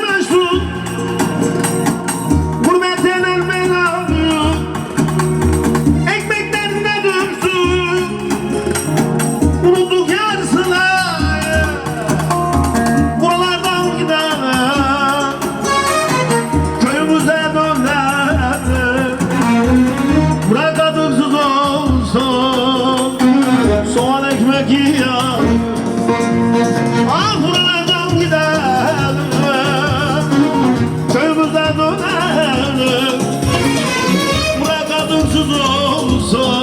meşhur Gurbetten ölmen ağlıyor Ekmekten de dümsün Unuttuk yar sılaya Buralardan Köyümüze dönene. Bırak olsun Soğan ekmek yiyen. Ah olsa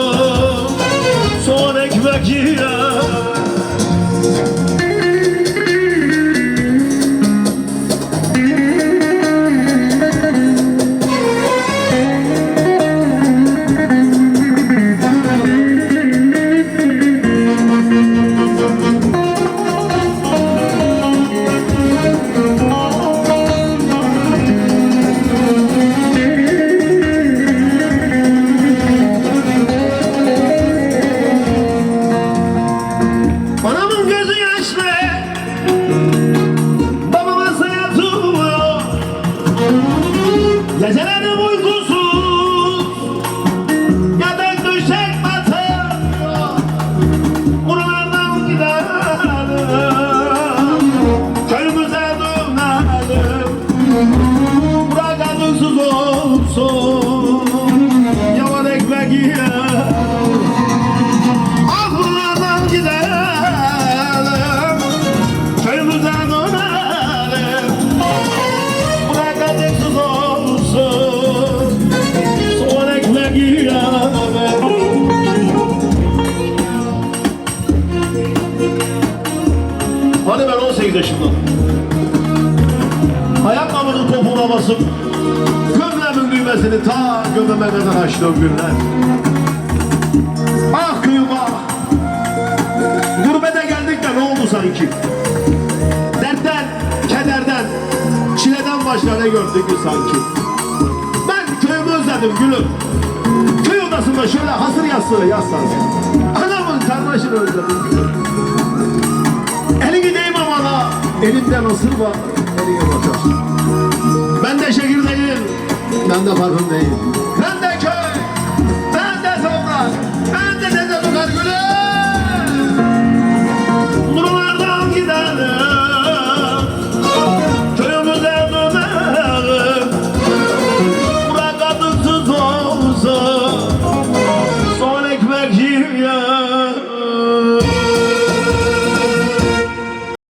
Kırmızı güneşle babamız hayatı buluyor Gecelerde uykusu 18 yaşında Ayakkabının topuğuna basıp Gömlemin düğmesini ta gömeme kadar açtığım günler. Ah kıyım ah. Gurbete geldik de ne oldu sanki? Dertten, kederden, çileden başka ne gördük ki sanki? Ben köyümü özledim gülüm. Köy odasında şöyle hasır yastığı yaslansın Anamın kardeşini özledim. gülüm bana Elimden ısırma Eline bakar Ben de çekirdeğim Ben de farkındayım. Ben